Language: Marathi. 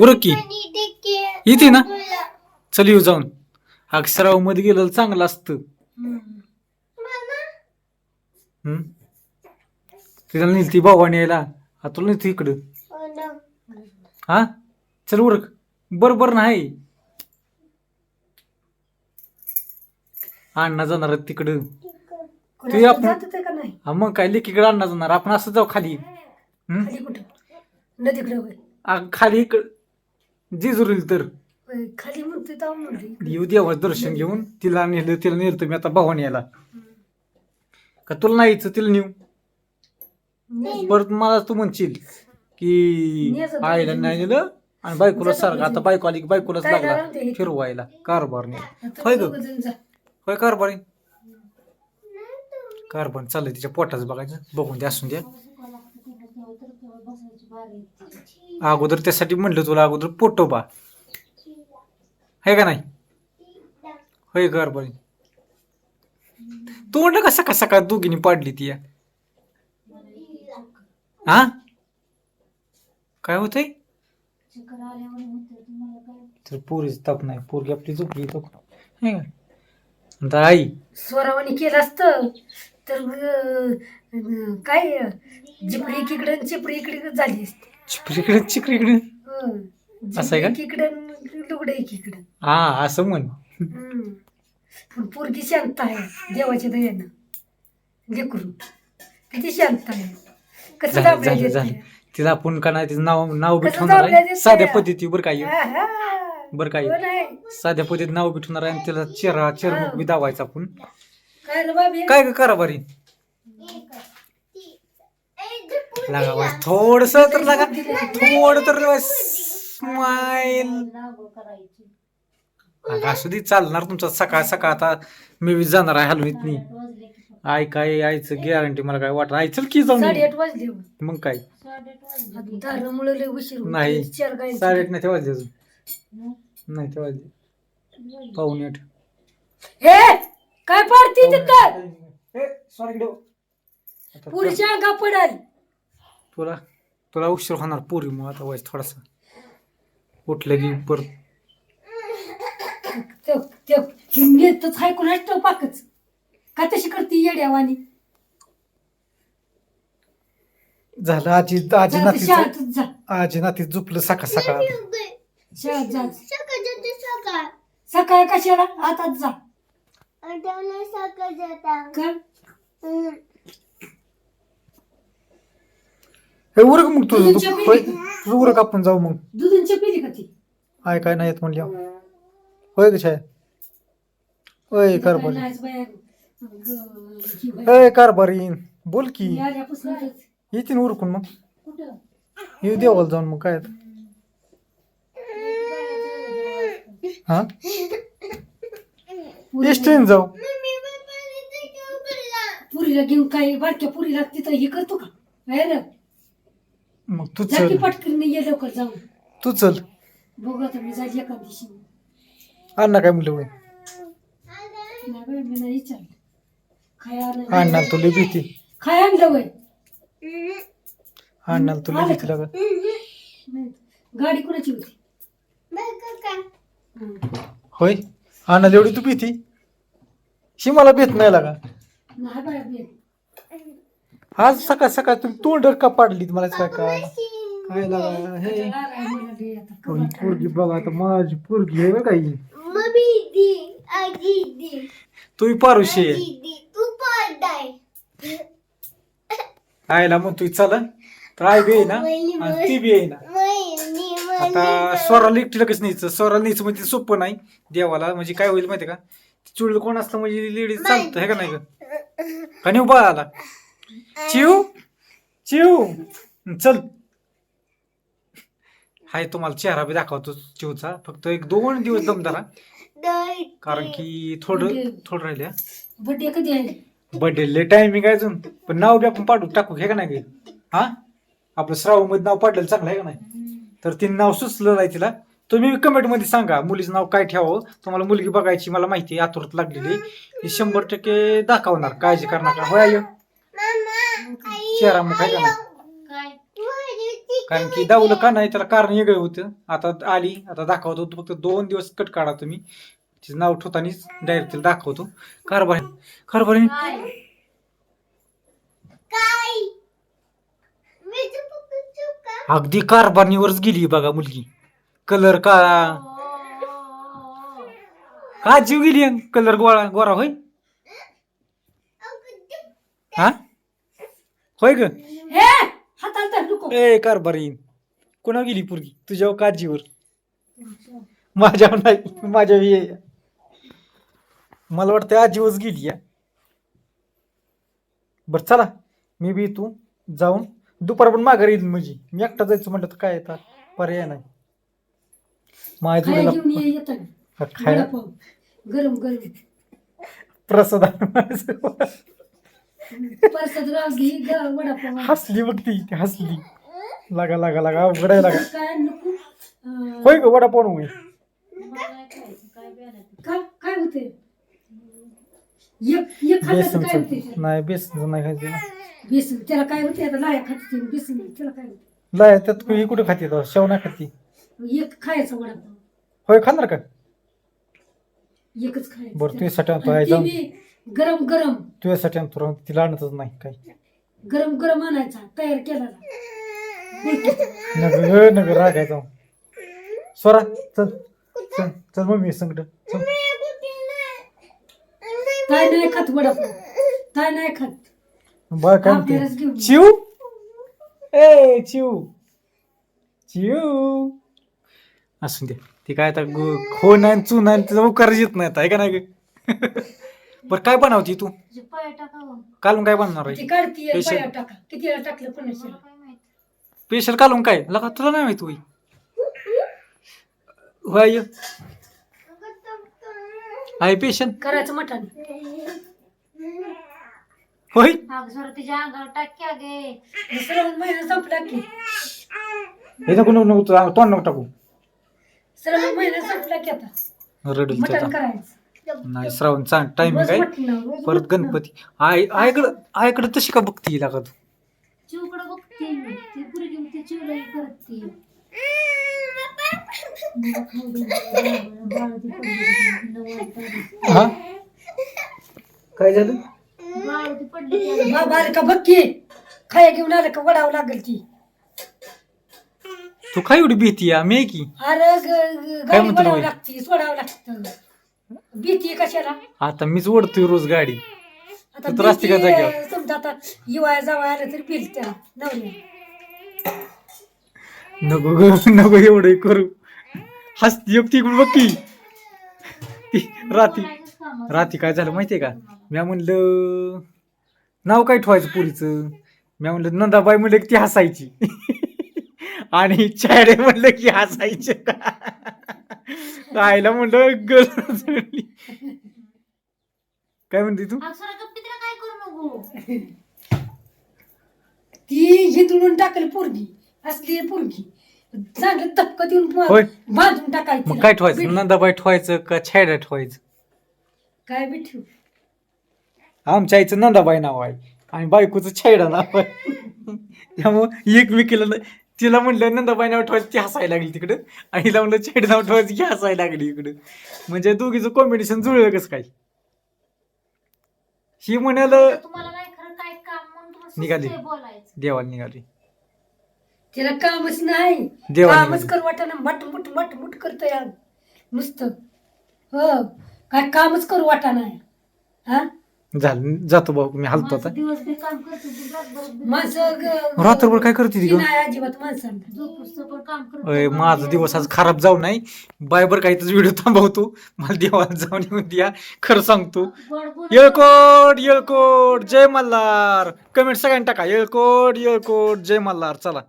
उरक. की येते ना? चल येऊ जाऊन. अक्षरावमध्ये गेलं चांगलं असतं. हम्म? तिला नेलती भावाने यायला आता तुला नेलती इकडं. हा चल उरक. बरोबर नाही. अण्णा जाणार तिकडं. ते आपण- हा मग काय लेकीकडे अण्णा जाणार. आपण असं जाऊ खाली. हम्म? खाली कुठं? नदीकडे होय. आ, खाली इकडं. जेजुरील तर. खाली म्हणते तर म्हणते. येऊ देवाचं दर्शन घेऊन. तिला नेलं तिला नेलं मी आता भावाने यायला. का तुला नाही यायचं तिला नेऊ. परत मला तू म्हणशील की आईला नाही नेलं आणि बायकोला सारखं आता. बायको आली की बायकोलाच लागला? फिरवायला. कारभार नाही. होय ग? जा. होय कारभारी कारभार चाललंय तिच्या पोटाच बघायचं. बघून द्या असून द्या. अगोदर त्यासाठी म्हटलं तुला अगोदर पोटोबा आहे का नाही? होय कारभारी तू म्हणलं कसा कसा का दोघींनी पाडली ती हा काय होतंय? तर पोरीच ताप नाही. पोरगी आपली झोपली तो. का? आई. स्वरावानी केलं असतं तर काय जिपरी एकीकडे आणि इकडे झाली असती चिपरीकडे चिकरीकडे हं. असं आहे का? जिपरी एकीकडे आणि लुगडं एकीकडे हा असं म्हण हं. पण पोरगी शांत आहे देवाच्या दयानं लेकरू किती शांत आहे कसं झालं दाबलं झालं झालं देते. तिला आपण का नाही तिचं नाव नाव बी कसं ठेवणार दाबलं आहे देते? साध्या पद्धती बरं काय आहा. बरं काय. साध्या पद्धतीत नाव बी ठेवणार आहे आणि तिला चेहरा चेहरा बी दावायचा आपण काय रे बाबी काय ग करा बरी लागा थोडस तर लागा. थोड तर स्माइल असू दे चालणार तुमचा. सकाळ सकाळ आता मी बी जाणार आहे हलवीतनी. आई काय यायचं गॅरंटी मला काय वाटत आई चल की जाऊन. हो. मग काय. नाही. साडेआठ नाही ते वाजले अजून नाही ते वाजले पाहुणे आठ. हे! काय पडती तिथं सॉरी पुरीच्या अंगा पडल. तुला तुला उशीर होणार पोरी मग आता वाज थोडासा. उठलं की परत ते ते हिंगेतच हाय कुणाच तो पाकच. का तशी करते येड्यावानी? झालं आजी आजी जा ते नातीचं शाळेतच जा. आजी नाती झोपलं सकाळ सकाळ शाळेत जा सकाळ कशाला? आताच जा. का? हे उरक मग तुझं तू- होय, तुझं उरक आपण जाऊ मग. दुधांच्या पिली का ती? आय काय नाही येत म्हणल्या. होय कशा आहे होय कारभारी बाया. ग- ही बाई. होय कारभारी बोल की. मी आल्यापासूनच. येतील उरकून मग. कुठं? येऊ देवाला जाऊन मग काय आता. हा? जाऊ. पुरीला घेऊन काय बारक्या पुरीला तिथं हे करतो का? आहे ना मग तू जा की चल. पटकन ये लवकर जाऊन तू चल. बघू आता मी जाईल एका दिवशी. अण्णा काय म्हणलं होय नाही बाई, मी नाही विचारलं काय आणलं अण्णा तुला भीती. काय आणलं वय. अण्णा तुला भीती लागत नाही. गाडी कोणाची होती? हं. होय? अण्णाला एवढी तू भीती. शी मला भीत नाही लागा नाही बाय बे. आज सकाळ सकाळ तुम्ही तोंड का पाडली मला काय काय काय लागा हे. पोरगी बघा आता माझी पोरगी आहे बघ काही तू पारुशी आहे. आयला मग तू चला. तर आई बी आहे ना? आणि ती बी आहे ना? आता स्वराला एकटीला कसं न्यायचं. स्वराला न्यायचं म्हणजे सोपं नाही. देवाला म्हणजे काय होईल माहिती का? चुडील कोण असलं म्हणजे लेडीज चालतं हे का नाही का का नाही उभा आला चिव? चिव. चल. हाय तुम्हाला चेहरा बी दाखवतो चिवचा. फक्त एक दोन दिवस दम धरा. कारण की थोडं थोडं राहिले कधी आहे? बर्थडे टायमिंग आहे अजून? पण नाव बी आपण पाठवू. टाकू हे का नाही? हा? आपलं श्रावणमध्ये नाव पाडलेलं चांगलं आहे का नाही? तर ते नाव सुचलं नाही तिला. तुम्ही कमेंटमध्ये सांगा. मुलीचं नाव काय ठेवावं? तुम्हाला मुलगी बघायची मला माहिती आतुरत लागलेली शंभर टक्के दाखवणार. काळजी करणार का? होय? चेहरा मुख आहे का नाही काय कारण की दावलं का नाही. त्याला कारण वेगळं होतं. आता आली आता दाखवतो फक्त दोन दिवस कट काढा तुम्ही तिचं नाव ठेवतानीच डायरेक्ट तिला दाखवतो. कारभारी कारभारी. अगदी कारभारणीवरच गेली बघा मुलगी. कलर का का जीव गेली कलर गोळा गोरा होय? हा? होय ग? हे हाताला तर नको. ए कारभारी कोणा गेली पुरगी? तुझ्या काजीवर माझ्यावर नाही माझ्या ये मला वाटतं आजीवच गेली या. बर चला. मी बी तू जाऊन दुपार पण माघारी येईल म्हणजे. मी एकटा जायचं म्हटलं तर काय येतात पर्याय नाही. माझ्या खायला घेऊन जोडीला ये येताना खायला वडापाव गरम गरम. प्रसाद आणायचं. परसाद राव घे ग वडापाव. हसली बघ ती ती हसली. लागा लागा लागा उघडायला लागा. काय नको अं, होय ग वडापाव होय काय काय होते एक एक खाल्लं तर काय होते बेसनचं नाही बेसन नाही खायचं बेसन त्याला काय होते आता लाया खाते बेसन त्याला काय होते लाय त्यात ही कुठे खाते तो? शेव नाही खाती एक खायचा वडापाव. होय खाणार का? एकच खायचं. बरं आणतो आणि आहे ते जाऊन गरम गरम. तुझ्यासाठी आणतो राहून तिला आणतच नाही काय गरम गरम आणायचा तयार केला नग ग नग रागाय जाऊन स्वरा चल चल चल मम्मी संकट चल. काय नाही खात वडापाव काय नाही खात. बघ काय आपल्यालाच घेऊन म्हणते चिव ए चिव चिव असून दे ती काय आता गो- खो नाही चू नाही तिचा उकार येत नाही आता आहे का नाही ग? बरं काय बनवती तू? कालून काय बनणार ती आहे काढती टाका किती वेळा टाकलं स्पेशल कालून काय? लगा तुला नाही माहीत होई होय आहे पेशल करायचं मटण. होय? तिच्या अंगावर टाक्या गे श्रावण महिना संपला की. हे नको नको नको तू तोंड नको टाकू. श्रावण महिना संपला की आता. रडल मटण त्याचा. करायचं. नाही श्रावण चांग टाइमिंग रोज आहे रोज परत. गणपती. आय आयकडं आयकडं तशी का बघती लागा तू? चिवकडं बघते मी. ती पुरगी ती चिवलाई करते. हा? काय झालं? बाळती पडली बा- बारका बघ की. खाया घेऊन आलं का वडावं लागेल ती. तू काय एवढी भीती आहे की? अरे ग- ग- काय गाडी म्हणतो वडावं बाई? लागती सोडावं लागतं. भीती कशाला? आता मीच ओढतोय रोज गाडी. आता तू तर असते का भीती, जाग्यावर? अं, समजा आता युवाया जावया आलं तरी बिल त्या नवऱ्या नको ग नको एवढं करू. हसती एक ती बघ की. ती राती राती काय झालं माहितीये का? म्या म्हणलं नाव काय ठेवायचं पुरीचं? म्या म्हणलं नंदाबाई म्हणलं की ती हसायची. आणि चायडे म्हणलं की हसायचे आईला म्हणलं गल चढली. काय म्हणते तू? अक्षरा गप्पी तिला काय करू नको? ती हिंदुळून टाकली पोरगी असली पोरगी. चांगलं होय. बांधून टाकायचं मग काय ठेवायचं? नंदाबाई ठेवायचं का छायडा ठेवायचं? काय बी ठेवू. आमच्या आईचं नंदाबाई नाव आहे आणि बायकोचं छायडा नाव आहे. त्यामुळं एकमेकीला न- तिला म्हणलं नंदाबाई नाव ठेवायचं ती हसायला लागली तिकडं. आणि हिला म्हणलं छेड नाव ठेवायचं की हसायला लागली इकडं. म्हणजे दोघीचं कॉम्बिनेशन जुळलं कसं काय? ही म्हणाल तुम्हाला नाही खरं काय काम म्हणून तुम्हाला निघाली. सुचतंय बोलायचं. देवाला निघाली. तिला कामच नाही. देवाला कामच निघाली. कर वाटाना मट मुट मट मुट करत या नुसतं. हो. काय कामच करू वाटा नाही. हा? झालं जातो भाऊ मी हलतो आता. काम करते ती माणसं ग- रात्रभर काय करते ती ती ग नाही अजिबात माणसांना झोपूस पण काम अय, माझा दिवस आज खराब जाऊ नाही. बायबर काहीतरी व्हिडिओ थांबवतो. मला देवाला जाऊन येऊन द्या. खरं सांगतो. गोड येळकोट येळकोट जय मल्हार. कमेंट सगळ्यांनी टाका. येळकोट येळकोट जय मल्हार. चला.